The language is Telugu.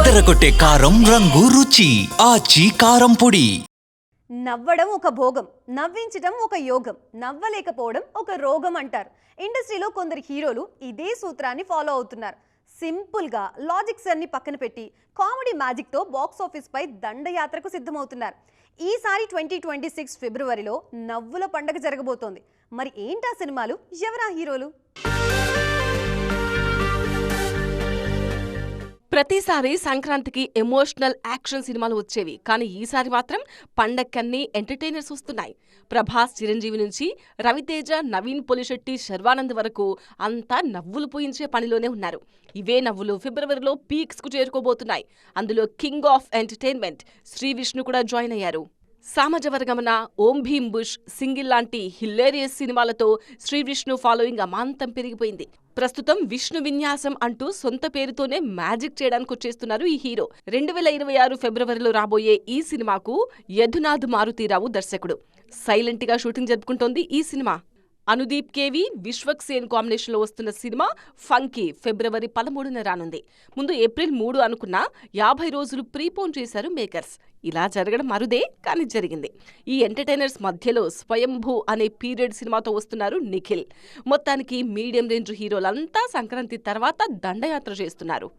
అదరగొట్టే కారం రంగు రుచి ఆచి కారం పొడి. నవ్వడం ఒక భోగం నవ్వించడం ఒక యోగం నవ్వలేకపోవడం ఒక రోగం అంటారు. ఇండస్ట్రీలో కొందరు హీరోలు ఇదే సూత్రాన్ని ఫాలో అవుతున్నారు. సింపుల్గా లాజిక్స్ అన్ని పక్కన పెట్టి కామెడీ మ్యాజిక్తో బాక్స్ ఆఫీస్పై దండయాత్రకు సిద్ధమవుతున్నారు. ఈసారి ట్వంటీ ట్వంటీ సిక్స్ ఫిబ్రవరిలో నవ్వుల పండగ జరగబోతోంది. మరి ఏంటా సినిమాలు? ఎవరా హీరోలు? ప్రతిసారి సంక్రాంతికి ఎమోషనల్ యాక్షన్ సినిమాలు వచ్చేవి. కానీ ఈసారి మాత్రం పండక్కన్నీ ఎంటర్టైనర్స్ వస్తున్నాయి. ప్రభాస్ చిరంజీవి నుంచి రవితేజ నవీన్ పొలిశెట్టి శర్వానంద్ వరకు అంతా నవ్వులు పూయించే పనిలోనే ఉన్నారు. ఇవే నవ్వులు ఫిబ్రవరిలో పీక్స్కు చేరుకోబోతున్నాయి. అందులో king of entertainment Shri Vishnu కూడా జాయిన్ అయ్యారు. సామజవర్గమన ఓం భీం బుష్ సింగిల్ లాంటి హిల్లేరియస్ సినిమాలతో శ్రీ విష్ణు ఫాలోయింగ్ అమాంతం పెరిగిపోయింది. ప్రస్తుతం విష్ణు విన్యాసం అంటూ సొంత పేరుతోనే మ్యాజిక్ చేయడానికి వచ్చేస్తున్నారు ఈ హీరో. రెండు వేల ఇరవై ఆరు ఫిబ్రవరిలో రాబోయే ఈ సినిమాకు యధునాథ్ మారుతీరావు దర్శకుడు. సైలెంట్గా షూటింగ్ జరుపుకుంటోంది ఈ సినిమా. అనుదీప్ కేవి విశ్వక్ సేన్ కాంబినేషన్లో వస్తున్న సినిమా ఫంకీ ఫిబ్రవరి పదమూడున రానుంది. ముందు ఏప్రిల్ మూడు అనుకున్న యాభై రోజులు ప్రీపోన్ చేశారు మేకర్స్. ఇలా జరగడం అరుదే కానీ జరిగింది. ఈ ఎంటర్టైనర్స్ మధ్యలో స్వయంభూ అనే పీరియడ్ సినిమాతో వస్తున్నారు నిఖిల్. మొత్తానికి మీడియం రేంజ్ హీరోలంతా సంక్రాంతి తర్వాత దండయాత్ర చేస్తున్నారు.